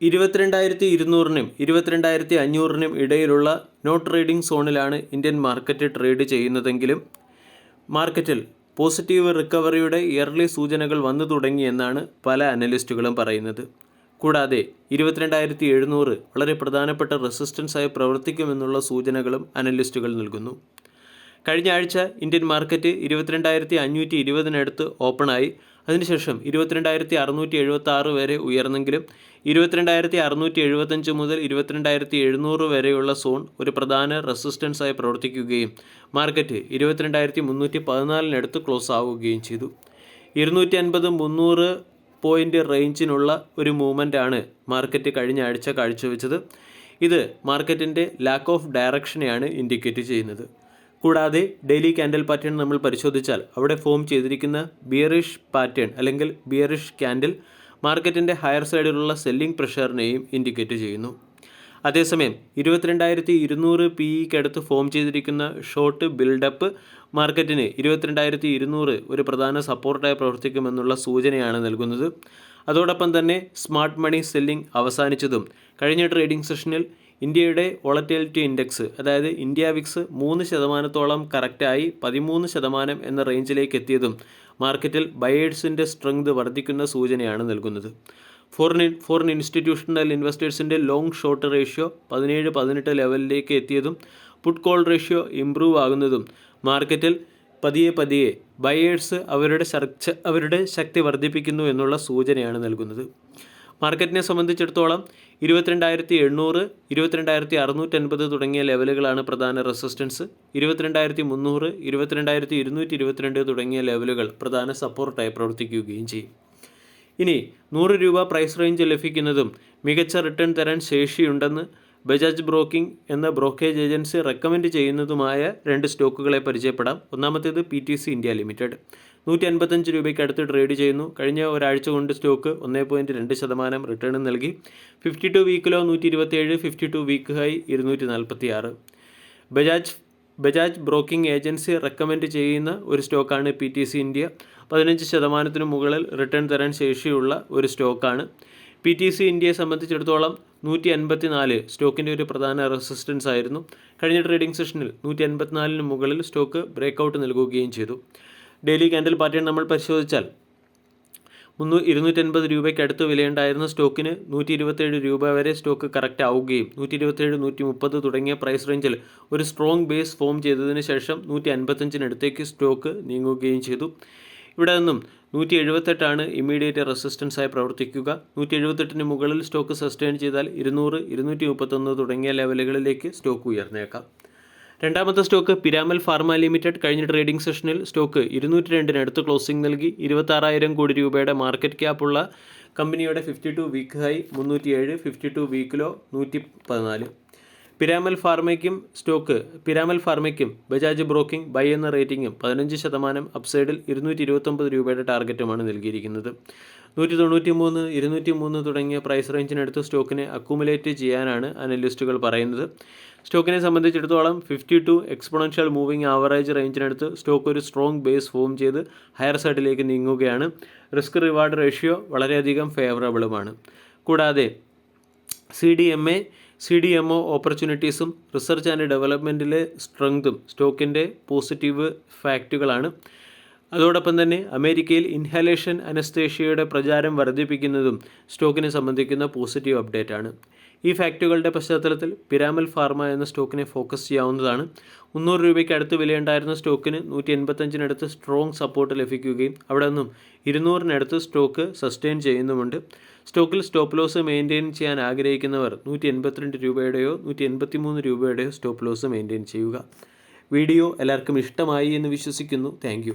ഇരുപത്തിരണ്ടായിരത്തി ഇരുന്നൂറിനും ഇരുപത്തിരണ്ടായിരത്തി അഞ്ഞൂറിനും ഇടയിലുള്ള നോ ട്രേഡിംഗ് സോണിലാണ് ഇന്ത്യൻ മാർക്കറ്റ് ട്രേഡ് ചെയ്യുന്നതെങ്കിലും മാർക്കറ്റിൽ പോസിറ്റീവ് റിക്കവറിയുടെ ഇയർലി സൂചനകൾ വന്നു തുടങ്ങിയെന്നാണ് പല അനലിസ്റ്റുകളും പറയുന്നത്. കൂടാതെ ഇരുപത്തിരണ്ടായിരത്തി എഴുന്നൂറ് വളരെ പ്രധാനപ്പെട്ട റെസിസ്റ്റൻസായി പ്രവർത്തിക്കുമെന്നുള്ള സൂചനകളും അനലിസ്റ്റുകൾ നൽകുന്നു. കഴിഞ്ഞ ആഴ്ച ഇന്ത്യൻ മാർക്കറ്റ് ഇരുപത്തിരണ്ടായിരത്തി അഞ്ഞൂറ്റി ഇരുപതിനടുത്ത് ഓപ്പണായി. അതിനുശേഷം ഇരുപത്തിരണ്ടായിരത്തി അറുന്നൂറ്റി എഴുപത്തി ആറ് വരെ ഉയർന്നെങ്കിലും ഇരുപത്തിരണ്ടായിരത്തി അറുന്നൂറ്റി എഴുപത്തഞ്ച് മുതൽ ഇരുപത്തിരണ്ടായിരത്തി എഴുന്നൂറ് വരെയുള്ള സോൺ ഒരു പ്രധാന റെസിസ്റ്റൻസായി പ്രവർത്തിക്കുകയും മാർക്കറ്റ് ഇരുപത്തിരണ്ടായിരത്തി മുന്നൂറ്റി പതിനാലിനടുത്ത് ക്ലോസ് ആവുകയും ചെയ്തു. ഇരുന്നൂറ്റി അൻപത് മുന്നൂറ് പോയിന്റ് റേഞ്ചിനുള്ള ഒരു മൂവ്മെന്റാണ് മാർക്കറ്റ് കഴിഞ്ഞ ആഴ്ച കാഴ്ചവെച്ചത്. ഇത് മാർക്കറ്റിന്റെ ലാക്ക് ഓഫ് ഡയറക്ഷനെയാണ് ഇൻഡിക്കേറ്റ് ചെയ്യുന്നത്. കൂടാതെ ഡെയിലി ക്യാൻഡിൽ പാറ്റേൺ നമ്മൾ പരിശോധിച്ചാൽ അവിടെ ഫോം ചെയ്തിരിക്കുന്ന ബിയറിഷ് പാറ്റേൺ അല്ലെങ്കിൽ ബിയറിഷ് ക്യാൻഡിൽ മാർക്കറ്റിന്റെ ഹയർ സൈഡിലുള്ള സെല്ലിംഗ് പ്രഷറിനെയും ഇൻഡിക്കേറ്റ് ചെയ്യുന്നു. അതേസമയം ഇരുപത്തിരണ്ടായിരത്തി ഇരുന്നൂറ് പി ഇക്കടുത്ത് ഫോം ചെയ്തിരിക്കുന്ന ഷോർട്ട് ബിൽഡപ്പ് മാർക്കറ്റിന് ഇരുപത്തിരണ്ടായിരത്തി ഇരുന്നൂറ് ഒരു പ്രധാന സപ്പോർട്ടായി പ്രവർത്തിക്കുമെന്നുള്ള സൂചനയാണ് നൽകുന്നത്. അതോടൊപ്പം തന്നെ സ്മാർട്ട് മണി സെല്ലിംഗ് അവസാനിച്ചതും. കഴിഞ്ഞ ട്രേഡിംഗ് സെഷനിൽ ഇന്ത്യയുടെ വോളറ്റിലിറ്റി ഇൻഡെക്സ് അതായത് ഇന്ത്യ വിക്സ് മൂന്ന് ശതമാനത്തോളം കറക്റ്റായി പതിമൂന്ന് ശതമാനം എന്ന റേഞ്ചിലേക്ക് എത്തിയതും മാർക്കറ്റിൽ ബയേഴ്സിന്റെ സ്ട്രെങ്ത് വർദ്ധിക്കുന്ന സൂചനയാണ് നൽകുന്നത്. ഫോറിൻ ഫോറിൻ ഇൻസ്റ്റിറ്റ്യൂഷണൽ ഇൻവെസ്റ്റേഴ്സിന്റെ ലോങ് ഷോർട്ട് റേഷ്യോ പതിനേഴ് പതിനെട്ട് ലെവലിലേക്ക് എത്തിയതും പുട്ട് കോൾ റേഷ്യോ ഇംപ്രൂവ് ആകുന്നതും മാർക്കറ്റിൽ പതിയെ പതിയെ ബയേഴ്സ് അവരുടെ അവരുടെ ശക്തി വർദ്ധിപ്പിക്കുന്നു എന്നുള്ള സൂചനയാണ് നൽകുന്നത്. മാർക്കറ്റിനെ സംബന്ധിച്ചിടത്തോളം ഇരുപത്തിരണ്ടായിരത്തി എണ്ണൂറ് ഇരുപത്തിരണ്ടായിരത്തി അറുന്നൂറ്റൻപത് തുടങ്ങിയ ലെവലുകളാണ് പ്രധാന റെസിസ്റ്റൻസ്. ഇരുപത്തിരണ്ടായിരത്തി മുന്നൂറ് ഇരുപത്തിരണ്ടായിരത്തി ഇരുന്നൂറ്റി ഇരുപത്തിരണ്ട് തുടങ്ങിയ ലെവലുകൾ പ്രധാന സപ്പോർട്ടായി പ്രവർത്തിക്കുകയും ചെയ്യും. ഇനി നൂറ് രൂപ പ്രൈസ് റേഞ്ച് ലഭിക്കുന്നതും മികച്ച റിട്ടേൺ തരാൻ ശേഷിയുണ്ടെന്ന് ബജാജ് ബ്രോക്കിംഗ് എന്ന ബ്രോക്കേജ് ഏജൻസി റെക്കമെൻഡ് ചെയ്യുന്നതുമായ രണ്ട് സ്റ്റോക്കുകളെ പരിചയപ്പെടാം. ഒന്നാമത്തേത് P T C India limited. നൂറ്റി അൻപത്തഞ്ച് രൂപയ്ക്ക് അടുത്ത് ട്രേഡ് ചെയ്യുന്നു. കഴിഞ്ഞ ഒരാഴ്ച കൊണ്ട് സ്റ്റോക്ക് ഒന്നേ പോയിന്റ് രണ്ട് ശതമാനം റിട്ടേൺ നൽകി. ഫിഫ്റ്റി ടു വീക്കിലോ നൂറ്റി ഇരുപത്തിയേഴ് ഫിഫ്റ്റി ടു വീക്ക് ഹൈ ഇരുന്നൂറ്റി നാൽപ്പത്തി ആറ് Bajaj Bajaj broking agency recommend ചെയ്യുന്ന ഒരു സ്റ്റോക്കാണ് പി ടി സി ഇന്ത്യ പതിനഞ്ച് ശതമാനത്തിന് മുകളിൽ റിട്ടേൺ തരാൻ ശേഷിയുള്ള ഒരു സ്റ്റോക്കാണ് പി ടി സി ഇന്ത്യയെ സംബന്ധിച്ചിടത്തോളം നൂറ്റി അൻപത്തി നാല് സ്റ്റോക്കിന്റെ ഒരു പ്രധാന റെസിസ്റ്റൻസ് ആയിരുന്നു. കഴിഞ്ഞ ട്രേഡിംഗ് സെഷനിൽ നൂറ്റി അൻപത്തിനാലിന് മുകളിൽ സ്റ്റോക്ക് ബ്രേക്കൗട്ട് നൽകുകയും ചെയ്തു. ഡെയിലി ക്യാൻഡിൽ പാറ്റേൺ നമ്മൾ പരിശോധിച്ചാൽ മുന്നൂ ഇരുന്നൂറ്റൻപത് രൂപയ്ക്ക് അടുത്ത് വിലയുണ്ടായിരുന്ന സ്റ്റോക്കിന് നൂറ്റി ഇരുപത്തേഴ് രൂപ വരെ സ്റ്റോക്ക് കറക്റ്റ് ആവുകയും നൂറ്റി ഇരുപത്തേഴ് നൂറ്റി മുപ്പത് തുടങ്ങിയ പ്രൈസ് റേഞ്ചിൽ ഒരു സ്ട്രോങ് ബേസ് ഫോം ചെയ്തതിന് ശേഷം നൂറ്റി അൻപത്തഞ്ചിനടുത്തേക്ക് സ്റ്റോക്ക് നീങ്ങുകയും ചെയ്തു. ഇവിടെ നിന്നും നൂറ്റി എഴുപത്തെട്ടാണ് ഇമ്മീഡിയറ്റ് റെസിസ്റ്റൻസായി പ്രവർത്തിക്കുക. നൂറ്റി എഴുപത്തെട്ടിന് മുകളിൽ സ്റ്റോക്ക് സസ്റ്റെയിൻ ചെയ്താൽ ഇരുന്നൂറ് ഇരുന്നൂറ്റി മുപ്പത്തൊന്ന് തുടങ്ങിയ ലെവലുകളിലേക്ക് സ്റ്റോക്ക് ഉയർന്നേക്കാം. രണ്ടാമത്തെ സ്റ്റോക്ക് പിരാമൽ ഫാർമ ലിമിറ്റഡ് കഴിഞ്ഞ ട്രേഡിംഗ് സെഷനിൽ സ്റ്റോക്ക് ഇരുന്നൂറ്റി രണ്ടിനടുത്ത് ക്ലോസിംഗ് നൽകി ഇരുപത്താറായിരം കോടി രൂപയുടെ മാർക്കറ്റ് ക്യാപ്പുള്ള കമ്പനിയുടെ ഫിഫ്റ്റി ടു വീക്ക് ഹൈ മുന്നൂറ്റിയേഴ് ഫിഫ്റ്റി ടു വീക്കിലോ നൂറ്റി പതിനാല് പിരാമൽ ഫാർമയ്ക്കും സ്റ്റോക്ക് പിരാമൽ ഫാർമയ്ക്കും ബജാജ് ബ്രോക്കിംഗ് ബൈ എന്ന റേറ്റിംഗും പതിനഞ്ച് ശതമാനം അപ്സൈഡിൽ ഇരുന്നൂറ്റി ഇരുപത്തൊമ്പത് രൂപയുടെ ടാർഗറ്റുമാണ് നൽകിയിരിക്കുന്നത്. നൂറ്റി തൊണ്ണൂറ്റി മൂന്ന് ഇരുന്നൂറ്റി മൂന്ന് തുടങ്ങിയ പ്രൈസ് റേഞ്ചിനടുത്ത് സ്റ്റോക്കിനെ അക്യുമുലേറ്റ് ചെയ്യാനാണ് അനലിസ്റ്റുകൾ പറയുന്നത്. സ്റ്റോക്കിനെ സംബന്ധിച്ചിടത്തോളം fifty two exponential moving average റേഞ്ചിനടുത്ത് stock ഒരു സ്ട്രോങ് ബേസ് ഫോം ചെയ്ത് ഹയർ സൈഡിലേക്ക് നീങ്ങുകയാണ്. റിസ്ക് റിവാർഡ് റേഷ്യോ വളരെയധികം ഫേവറബിളുമാണ് കൂടാതെ C D M A C D M O ഓപ്പർച്യൂണിറ്റീസും research and ഡെവലപ്മെന്റിലെ സ്ട്രെങ്തും സ്റ്റോക്കിന്റെ പോസിറ്റീവ് ഫാക്റ്റുകളാണ് അതോടൊപ്പം തന്നെ അമേരിക്കയിൽ ഇൻഹലേഷൻ അനസ്തേഷ്യയുടെ പ്രചാരം വർദ്ധിപ്പിക്കുന്നതും സ്റ്റോക്കിനെ സംബന്ധിക്കുന്ന പോസിറ്റീവ് അപ്ഡേറ്റ് ആണ് ഈ ഫാക്റ്റുകളുടെ പശ്ചാത്തലത്തിൽ പിരാമൽ ഫാർമ എന്ന സ്റ്റോക്കിനെ ഫോക്കസ് ചെയ്യാവുന്നതാണ്. മുന്നൂറ് രൂപയ്ക്ക് അടുത്ത് വിലയുണ്ടായിരുന്ന സ്റ്റോക്കിന് നൂറ്റി എൺപത്തഞ്ചിനടുത്ത് സ്ട്രോങ് സപ്പോർട്ട് ലഭിക്കുകയും അവിടെ നിന്നും ഇരുന്നൂറിനടുത്ത് സ്റ്റോക്ക് സസ്റ്റെയിൻ ചെയ്യുന്നുമുണ്ട്. സ്റ്റോക്കിൽ സ്റ്റോപ്പ് ലോസ് മെയിന്റെയിൻ ചെയ്യാൻ ആഗ്രഹിക്കുന്നവർ നൂറ്റി എൺപത്തിരണ്ട് രൂപയുടെയോ നൂറ്റി എൺപത്തിമൂന്ന് രൂപയുടെയോ സ്റ്റോപ്പ് ലോസ് മെയിന്റെയിൻ ചെയ്യുക. വീഡിയോ എല്ലാവർക്കും ഇഷ്ടമായി എന്ന് വിശ്വസിക്കുന്നു. താങ്ക്